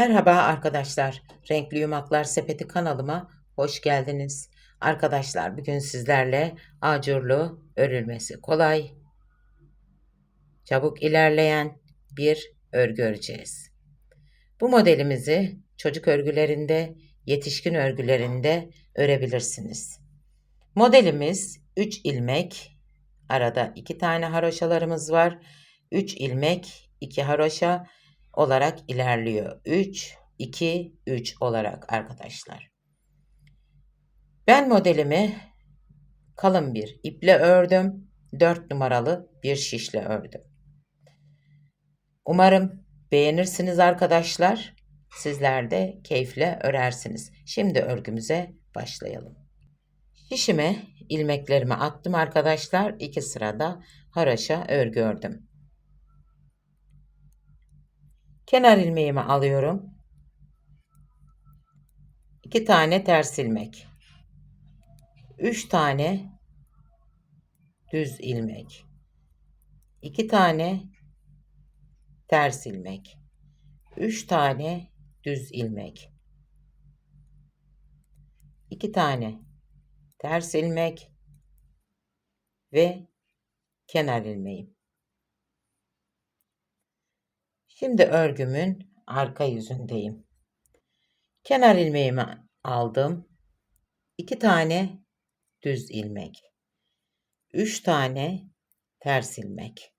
Merhaba arkadaşlar. Renkli Yumaklar Sepeti kanalıma hoş geldiniz. Arkadaşlar bugün sizlerle acurlu, örülmesi kolay, çabuk ilerleyen bir örgü öreceğiz. Bu modelimizi çocuk örgülerinde, yetişkin örgülerinde örebilirsiniz. Modelimiz 3 ilmek, arada 2 tane haroşalarımız var. 3 ilmek, 2 haroşa, olarak ilerliyor. 3, 2, 3 olarak arkadaşlar. Ben modelimi kalın bir iple ördüm. 4 numaralı bir şişle ördüm. Umarım beğenirsiniz arkadaşlar. Sizler de keyifle örersiniz. Şimdi örgümüze başlayalım. Şişime ilmeklerimi attım arkadaşlar. İki sırada haraşa örgü ördüm. Kenar ilmeğimi alıyorum. 2 tane ters ilmek. 3 tane düz ilmek. 2 tane ters ilmek. 3 tane düz ilmek. 2 tane ters ilmek ve kenar ilmeğim. Şimdi örgümün arka yüzündeyim. Kenar ilmeğimi aldım. 2 tane düz ilmek. 3 tane ters ilmek.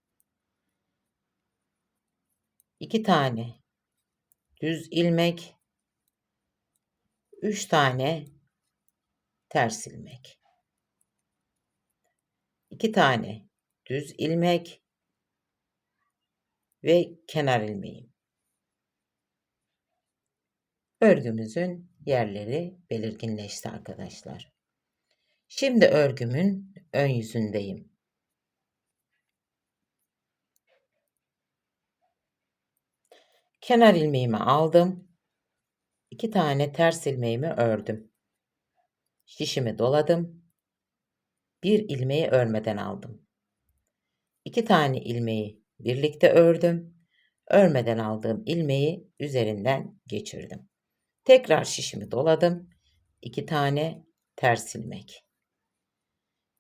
2 tane düz ilmek. 3 tane ters ilmek. 2 tane düz ilmek ve kenar ilmeğim. Örgümüzün yerleri belirginleşti arkadaşlar. Şimdi örgümün ön yüzündeyim. Kenar ilmeğimi aldım. İki tane ters ilmeğimi ördüm. Şişimi doladım. Bir ilmeği örmeden aldım. İki tane ilmeği birlikte ördüm. Örmeden aldığım ilmeği üzerinden geçirdim. Tekrar şişimi doladım. 2 tane ters ilmek.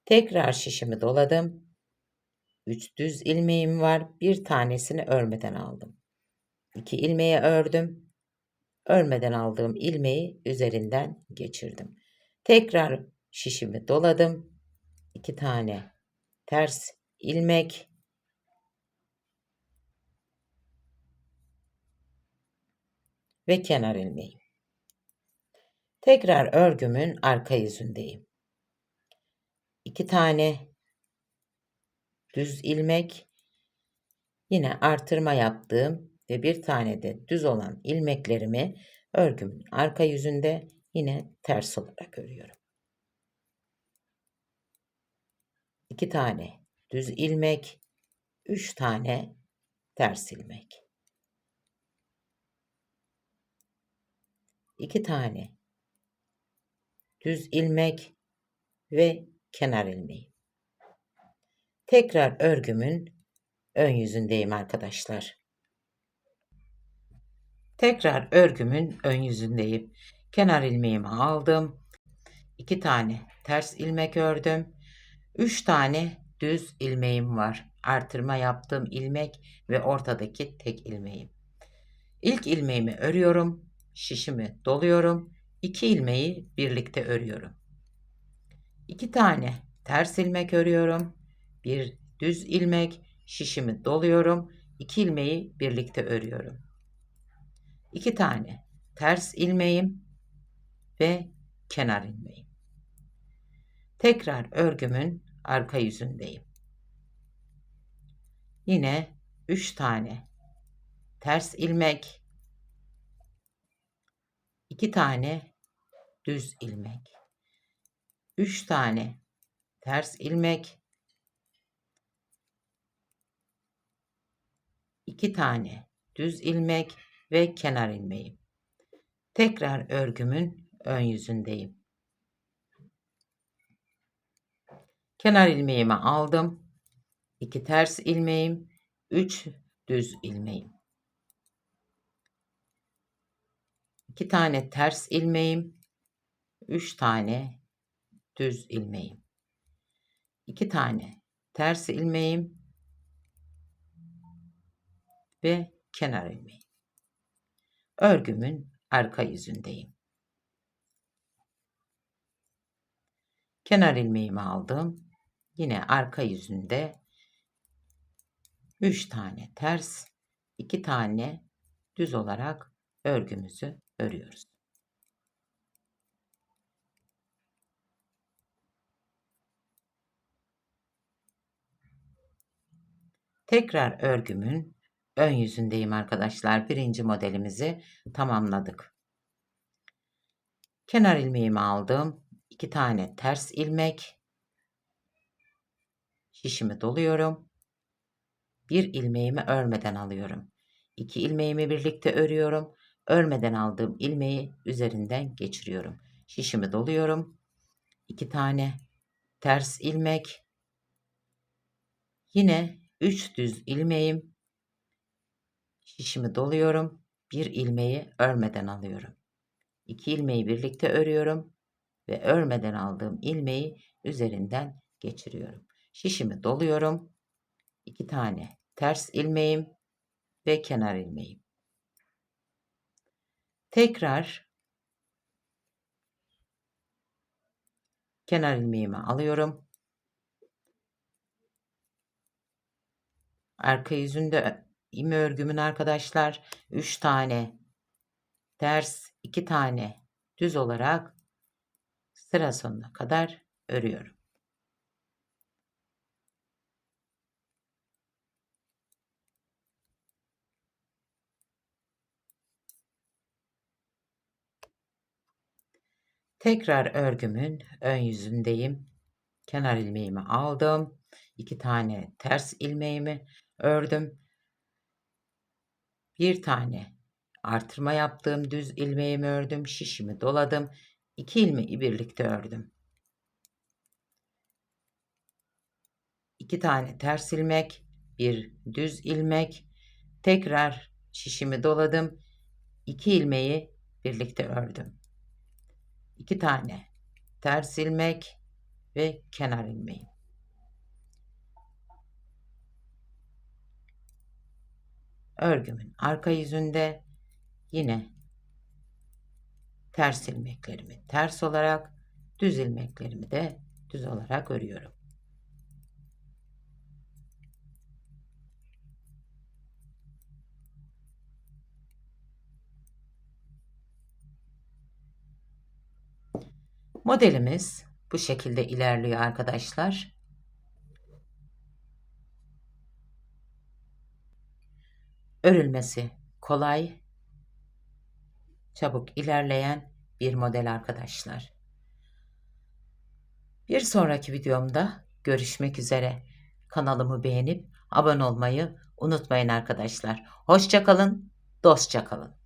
Tekrar şişimi doladım. 3 düz ilmeğim var. Bir tanesini örmeden aldım. 2 ilmeği ördüm. Örmeden aldığım ilmeği üzerinden geçirdim. Tekrar şişimi doladım. 2 tane ters ilmek ve kenar ilmeği. Tekrar örgümün arka yüzündeyim. İki tane düz ilmek, yine artırma yaptığım ve bir tane de düz olan ilmeklerimi örgümün arka yüzünde yine ters olarak örüyorum. İki tane düz ilmek, üç tane ters ilmek. 2 tane düz ilmek ve kenar ilmeği. Tekrar örgümün ön yüzündeyim arkadaşlar. Tekrar örgümün ön yüzündeyim. Kenar ilmeğimi aldım. 2 tane ters ilmek ördüm. 3 tane düz ilmeğim var. Artırma yaptığım ilmek ve ortadaki tek ilmeğim. İlk ilmeğimi örüyorum şişimi doluyorum. 2 ilmeği birlikte örüyorum. 2 tane ters ilmek örüyorum. Bir düz ilmek şişimi doluyorum. 2 ilmeği birlikte örüyorum. 2 tane ters ilmeğim ve kenar ilmeğim. Tekrar örgümün arka yüzündeyim. Yine 3 tane ters ilmek 2 tane düz ilmek, 3 tane ters ilmek, 2 tane düz ilmek ve kenar ilmeği. Tekrar örgümün ön yüzündeyim. Kenar ilmeğimi aldım. 2 ters ilmeğim, 3 düz ilmeğim. 2 tane ters ilmeğim, 3 tane düz ilmeğim. 2 tane ters ilmeğim ve kenar ilmeğim. Örgümün arka yüzündeyim. Kenar ilmeğimi aldım. Yine arka yüzünde 3 tane ters, 2 tane düz olarak örgümüzü örüyoruz. Tekrar örgümün ön yüzündeyim arkadaşlar. Birinci modelimizi tamamladık. Kenar ilmeğimi aldım. 2 tane ters ilmek. Şişimi doluyorum. Bir ilmeğimi örmeden alıyorum. İki ilmeğimi birlikte örüyorum. Örmeden aldığım ilmeği üzerinden geçiriyorum. Şişimi doluyorum. İki tane ters ilmek. Yine 3 düz ilmeğim. Şişimi doluyorum. Bir ilmeği örmeden alıyorum. İki ilmeği birlikte örüyorum ve örmeden aldığım ilmeği üzerinden geçiriyorum. Şişimi doluyorum. İki tane ters ilmeğim ve kenar ilmeğim. Tekrar kenar ilmeğimi alıyorum. Arka yüzünde imi örgümün arkadaşlar 3 tane ters 2 tane düz olarak sıra sonuna kadar örüyorum. Tekrar örgümün ön yüzündeyim. Kenar ilmeğimi aldım. 2 tane ters ilmeğimi ördüm. Bir tane artırma yaptığım düz ilmeğimi ördüm. Şişimi doladım. 2 ilmeği birlikte ördüm. 2 tane ters ilmek, bir düz ilmek, tekrar şişimi doladım. 2 ilmeği birlikte ördüm. 2 tane ters ilmek ve kenar ilmeği. Örgümün arka yüzünde yine ters ilmeklerimi ters olarak, düz ilmeklerimi de düz olarak örüyorum. Modelimiz bu şekilde ilerliyor arkadaşlar. Örülmesi kolay, çabuk ilerleyen bir model arkadaşlar. Bir sonraki videomda görüşmek üzere. Kanalımı beğenip abone olmayı unutmayın arkadaşlar. Hoşçakalın, dostça kalın.